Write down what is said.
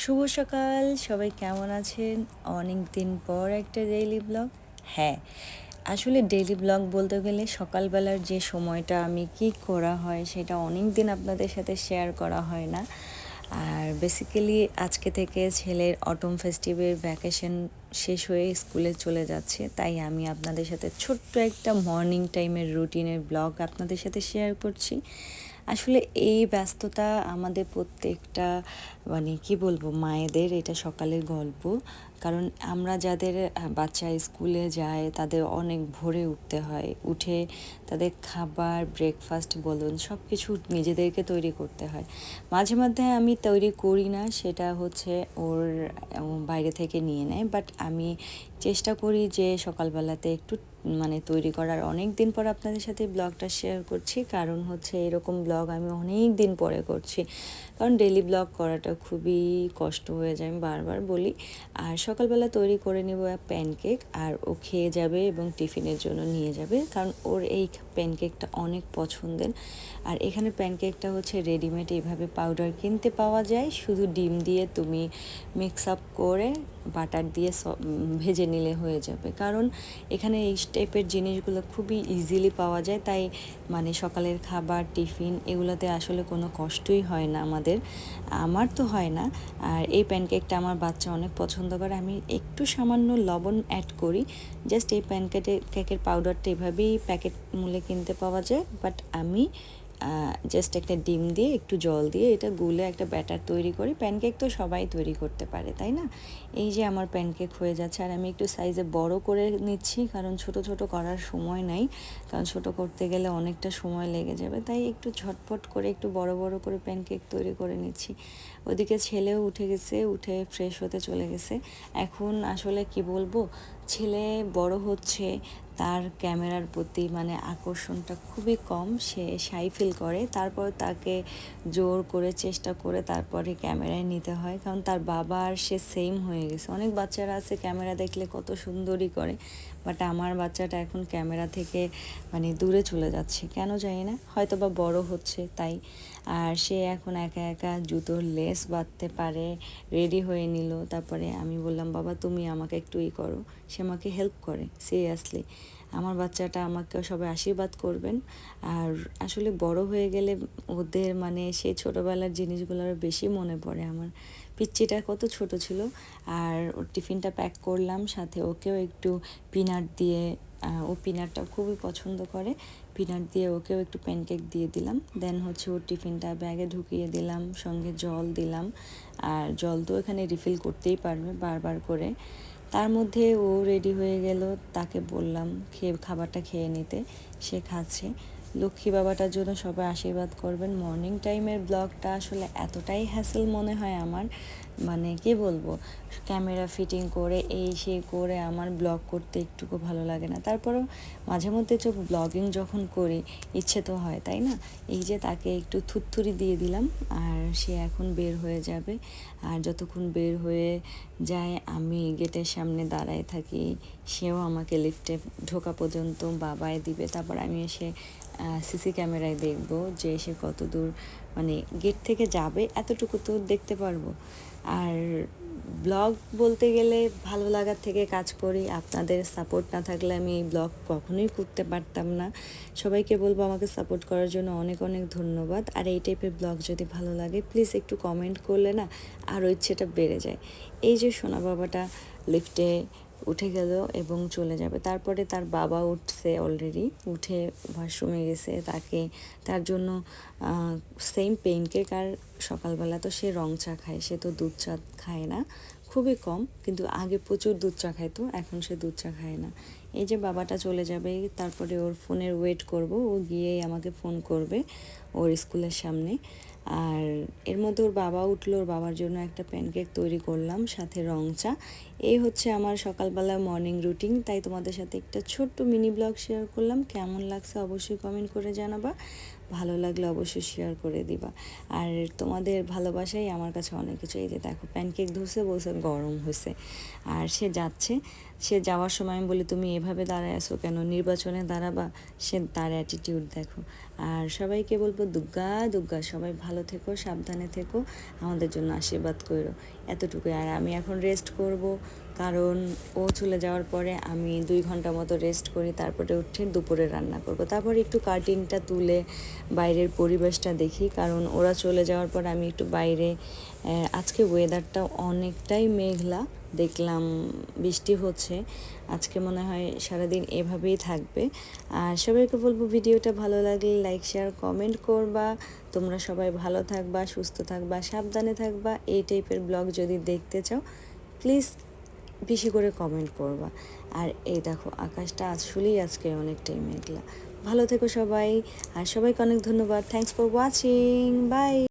শুভ সকাল, সবাই কেমন আছেন? অনেক দিন পর একটা ডেইলি ব্লগ হ্যাঁ আসলে ডেইলি ব্লগ বলতে গেলে সকালবেলার যে সময়টা আমি কি করা হয় সেটা অনেক দিন আপনাদের সাথে শেয়ার করা হয় না। আর বেসিক্যালি আজকে থেকে ছেলের অটম ফেস্টিভের ভ্যাকেশন শেষ হয়ে স্কুলে চলে যাচ্ছে। তাই আমি আপনাদের সাথে ছোট্ট একটা মর্নিং টাইমের রুটিনের ব্লগ আপনাদের সাথে শেয়ার করছি। আসলে এই ব্যস্ততা আমাদের প্রত্যেকটা মানে কি বলব, মায়েদের এটা সকালের গল্প। কারণ আমরা যাদের বাচ্চা স্কুলে যায়, তাদের অনেক ভোরে উঠতে হয়। উঠে তাদের খাবার ব্রেকফাস্ট বলুন সব কিছু নিজেদেরকে তৈরি করতে হয়। মাঝে মধ্যে আমি তৈরি করি না, সেটা হচ্ছে ওর বাইরে থেকে নিয়ে নেয়। বাট আমি চেষ্টা করি যে সকালবেলাতে একটু মানে তৈরি করার। অনেক দিন পর আপনাদের সাথে ব্লগটা শেয়ার করছি। কারণ হচ্ছে এরকম ব্লগ আমি অনেক দিন পরে করছি। কারণ ডেলি ব্লগ করাটা খুবই কষ্ট হয়ে যায়, আমি বারবার বলি। আর সকালবেলা তৈরি করে নেব প্যানকেক আর ও খেয়ে যাবে এবং টিফিনের জন্য নিয়ে যাবে। কারণ ওর এই প্যানকেকটা অনেক পছন্দের। আর এখানে প্যানকেকটা হচ্ছে রেডিমেড এইভাবে পাউডার কিনতে পাওয়া যায়। শুধু ডিম দিয়ে তুমি মিক্স আপ করে বাটার দিয়ে ভেজে নিলে হয়ে যাবে। কারণ এখানে এই টাইপের জিনিসগুলো খুবই ইজিলি পাওয়া যায়। তাই মানে সকালের খাবার, টিফিন এগুলোতে আসলে কোনো কষ্টই হয় না আমাদের। আমার তো হয় না। আর এই প্যানকেকটা আমার বাচ্চা অনেক পছন্দ করে। আমি একটু সামান্য লবণ অ্যাড করি। জাস্ট এই প্যানকেটের কেকের পাউডারটা এভাবেই প্যাকেট মূল্যে কিনতে পাওয়া যায়। বাট আমি জাস্ট একটা ডিম দিয়ে, একটু জল দিয়ে এটা গুলে একটা ব্যাটার তৈরি করি। প্যানকেক তো সবাই তৈরি করতে পারে, তাই না? এই যে আমার প্যানকেক হয়ে যাচ্ছে, আর আমি একটু সাইজে বড় করে নিচ্ছি, কারণ ছোট ছোট করার সময় নাই, কারণ ছোট করতে গেলে অনেকটা সময় লেগে যাবে, তাই একটু ঝটপট করে একটু বড় বড় করে প্যানকেক তৈরি করে নিচ্ছি। ওদিকে ছেলেও উঠে গেছে, উঠে ফ্রেশ হতে চলে গেছে। এখন আসলে কি বলব ছেলে বড় হচ্ছে, তার ক্যামেরার প্রতি মানে আকর্ষণটা খুবই কম, সে সাই ফিল করে। তারপর তাকে জোর করে চেষ্টা করে তারপরে ক্যামেরায় নিতে হয়, কারণ তার বাবা আর সে সেম হয়ে গেছে। অনেক বাচ্চারা আছে ক্যামেরা দেখলে কত সুন্দরই করে বাট আমার বাচ্চাটা এখন ক্যামেরা থেকে মানে দূরে চলে যাচ্ছে। কেন জানি না হয়তো বা বড় হচ্ছে, তাই আর সে এখন একা একা জুতোর লেস বাঁধতে পারে রেডি হয়ে নিল। তারপরে আমি বললাম, বাবা, তুমি আমাকে একটু ই করো। সে আমাকে হেল্প করে সিরিয়াসলি আমার বাচ্চাটা আমাকে সবাই আশীর্বাদ করবেন। আর আসলে বড় হয়ে গেলে ওদের মানে সে ছোটোবেলার জিনিসগুলো আরও বেশি মনে পড়ে আমার। পিচ্চিটা কত ছোট ছিল। আর ওর টিফিনটা প্যাক করলাম, সাথে ওকেও একটু পিনাট দিয়ে ও পিনাটটা খুবই পছন্দ করে। পিনাট দিয়ে ওকেও একটু প্যানকেক দিয়ে দিলাম। দেন হচ্ছে ওর টিফিনটা ব্যাগে ঢুকিয়ে দিলাম, সঙ্গে জল দিলাম। আর জল তো এখানে রিফিল করতেই পারবে বারবার করে। তার মধ্যে ও রেডি হয়ে গেল, তাকে বললাম খেয়ে, খাবারটা খেয়ে নিতে। সে খাচ্ছে। লক্ষ্মী বাবাটার জন্য সবাই আশীর্বাদ করবেন। মর্নিং টাইমের ব্লগটা আসলে এতটাই হ্যাসেল মনে হয় আমার। মানে কি বলব? ক্যামেরা ফিটিং করে, এই সেই করে আমার ব্লগ করতে একটুকু ভালো লাগে না। তারপরও মাঝে মধ্যে চোখ ব্লগিং যখন করি, ইচ্ছে তো হয়, তাই না? এই যে তাকে একটু থুতথুরি দিয়ে দিলাম, আর সে এখন বের হয়ে যাবে। আর যতক্ষণ বের হয়ে যায়, আমি গেটের সামনে দাঁড়ায় থাকি, সেও আমাকে লিফটে ঢোকা পর্যন্ত বাবায় দিবে। তারপর আমি এসে সিসি ক্যামেরায় দেখব যে সে কত দূর মানে গেট থেকে যাবে, এতটুকু তো দেখতে পারব। আর ব্লগ বলতে গেলে ভালো লাগার থেকে কাজ করি। আপনাদের সাপোর্ট না থাকলে আমি এই ব্লগ কখনোই করতে পারতাম না। সবাইকে বলব আমাকে সাপোর্ট করার জন্য অনেক অনেক ধন্যবাদ। আর এই টাইপের ব্লগ যদি ভালো লাগে প্লিজ একটু কমেন্ট করলে না আরও ইচ্ছেটা বেড়ে যায়। এই যে সোনা বাবাটা লিফটে উঠে গেল এবং চলে যাবে। তারপরে তার বাবা উঠছে অলরেডি উঠে ওয়াশরুমে গেছে। তাকে, তার জন্য সেম পেন কেক আর সকালবেলা তো সে রং চা খায়, সে তো দুধ চা খায় না। খুবই কম, কিন্তু আগে প্রচুর দুধ চা খাইতো, এখন সে দুধ চা খায় না। এই যে বাবাটা চলে যাবে, তারপরে ওর ফোনের ওয়েট করব, ও গিয়েই আমাকে ফোন করবে ওর স্কুলের সামনে। আর এর মধ্যে ওর বাবা উঠল, ওর বাবার জন্য একটা প্যানকেক তৈরি করলাম, সাথে রং চা। এই হচ্ছে আমার সকালবেলা মর্নিং রুটিন তাই তোমাদের সাথে একটা ছোট্ট মিনি ব্লগ শেয়ার করলাম। কেমন লাগছে অবশ্যই কমেন্ট করে জানাবা, ভালো লাগলে অবশ্যই শেয়ার করে দিবা। আর তোমাদের ভালোবাসাই আমার কাছে অনেক কিছু। এই যে দেখো প্যানকেক ধুসে বলছে গরম হয়েছে আর সে যাচ্ছে, সে যাওয়ার সময় বলি, তুমি এভাবে দাঁড়ায় আসো কেন? নির্বাচনে দাঁড়াবা? সে তার অ্যাটিটিউড দেখো। আর সবাইকে বলব দুগ্গা দুগ্গা, সবাই ভালো থেকো, সাবধানে থেকো, আমাদের জন্য আশীর্বাদ করো, এতটুকুই। আর আমি এখন রেস্ট করব, কারণ ও চলে যাওয়ার পরে আমি দুই ঘণ্টা মতো রেস্ট করি, তারপরে উঠে দুপুরে রান্না করব। তারপরে একটু কার্টিনটা তুলে বাইরের পরিবেশটা দেখি, কারণ ওরা চলে যাওয়ার পর আমি একটু বাইরে আজকে ওয়েদারটা অনেকটাই মেঘলা দেখলাম, বৃষ্টি হচ্ছে। আজকে মনে হয় সারাদিন এভাবেই থাকবে। আর সবাইকে বলব ভিডিওটা ভালো লাগলে লাইক শেয়ার কমেন্ট করবা। তোমরা সবাই ভালো থাকবা, সুস্থ থাকবা, সাবধানে থাকবা। এই টাইপের ব্লগ যদি দেখতে চাও প্লিজ বেশি করে কমেন্ট করবা। আর এই দেখো, আকাশটা আসলেই আজকে অনেকটাই মেঘলা। ভালো থেকো সবাই। আর সবাইকে অনেক ধন্যবাদ। Thanks for watching by